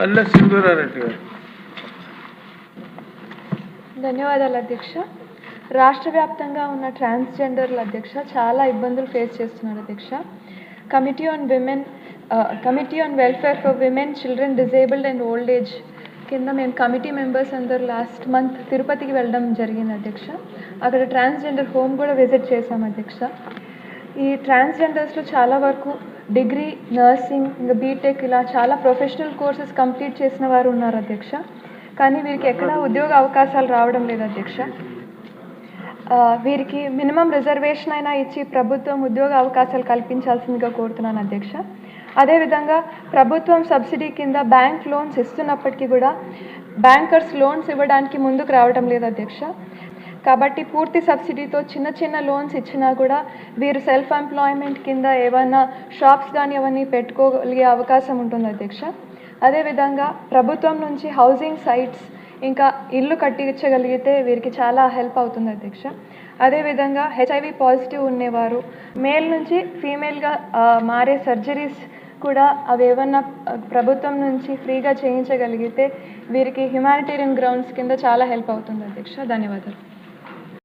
పల్లె సింధూరారెడ్డి గారు. ధన్యవాదాలు అధ్యక్ష. రాష్ట్ర వ్యాప్తంగా ఉన్న ట్రాన్స్జెండర్ల అధ్యక్ష చాలా ఇబ్బందులు ఫేస్ చేస్తున్నారు అధ్యక్ష. Committee on women committee on welfare for women children disabled and old age కింద మేము కమిటీ మెంబర్స్ అందరు లాస్ట్ మంత్ తిరుపతికి వెళ్ళడం జరిగింది అధ్యక్ష. అక్కడ ట్రాన్స్జెండర్ హోమ్ కూడా విజిట్ చేశాం అధ్యక్ష. ఈ ట్రాన్స్జెండర్స్లో చాలా వరకు డిగ్రీ నర్సింగ్ ఇంకా బీటెక్ ఇలా చాలా ప్రొఫెషనల్ కోర్సెస్ కంప్లీట్ చేసిన వారు ఉన్నారు అధ్యక్ష. కానీ వీరికి ఎక్కడ ఉద్యోగ అవకాశాలు రావడం లేదు అధ్యక్ష. వీరికి మినిమం రిజర్వేషన్ అయినా ఇచ్చి ప్రభుత్వం ఉద్యోగ అవకాశాలు కల్పించాల్సిందిగా కోరుతున్నాను అధ్యక్ష. అదేవిధంగా ప్రభుత్వం సబ్సిడీ కింద బ్యాంక్ లోన్స్ ఇస్తున్నప్పటికీ కూడా బ్యాంకర్స్ లోన్స్ ఇవ్వడానికి ముందుకు రావడం లేదు అధ్యక్ష. కాబట్టి పూర్తి సబ్సిడీతో చిన్న చిన్న లోన్స్ ఇచ్చినా కూడా వీరు సెల్ఫ్ ఎంప్లాయ్మెంట్ కింద ఏమైనా షాప్స్ కానీ అవన్నీ పెట్టుకోగలిగే అవకాశం ఉంటుంది అధ్యక్ష. అదేవిధంగా ప్రభుత్వం నుంచి హౌసింగ్ సైట్స్ ఇంకా ఇల్లు కట్టించగలిగితే వీరికి చాలా హెల్ప్ అవుతుంది అధ్యక్ష. అదేవిధంగా హెచ్ఐవి పాజిటివ్ ఉండేవారు మేల్ నుంచి ఫీమేల్గా మారే సర్జరీస్ కూడా అవి ఏమన్నా ప్రభుత్వం నుంచి ఫ్రీగా చేయించగలిగితే వీరికి హ్యుమానిటేరియన్ గ్రౌండ్స్ కింద చాలా హెల్ప్ అవుతుంది అధ్యక్ష. ధన్యవాదాలు.